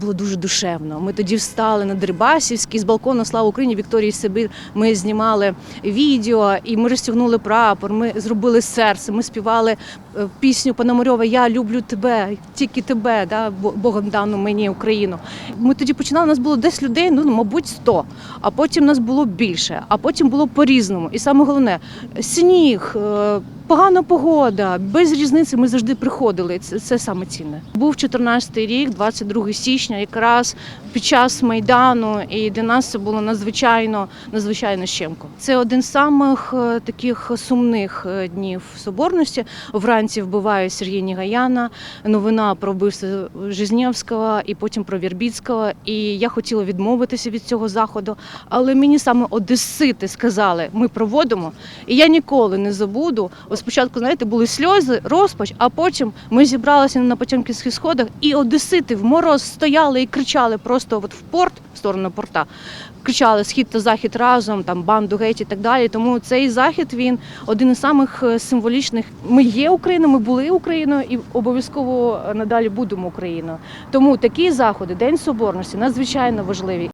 Було дуже душевно. Ми тоді встали на Дерибасівській з балкону Слава Україні Вікторії Сибір. Ми знімали відео і ми розтягнули прапор. Ми зробили серце. Ми співали е, пісню Пономарьова Я люблю тебе, тільки тебе, да, Богом дану мені Україну. Ми тоді починали. У нас було десь людей, ну мабуть, 100. А потім нас було більше, а потім було по-різному. І саме головне сніг. Погана погода, без різниці ми завжди приходили. Це, це саме цінне. Був 14-й рік, 22 січня, якраз під час майдану, і для нас це було надзвичайно надзвичайно щемко. Це один з самих е, таких сумних е, днів соборності. Вранці вбиває Сергія Нігаяна. Новина про вбивство Жизнєвського і потім про Вірбіцького. І я хотіла відмовитися від цього заходу, але мені саме одесити сказали, ми проводимо. І я ніколи не забуду. Спочатку, знаєте, були сльози, розпач, а потім ми зібралися на Потьомкінських сходах, і одесити в мороз стояли і кричали просто от в порт, в сторону порта. Кричали схід та захід разом, там банду геть і так далі. Тому цей захід він один із самих е, символічних. Ми є Україною, ми були Україною і обов'язково надалі будемо Україною. Тому такі заходи, День Соборності, надзвичайно важливі.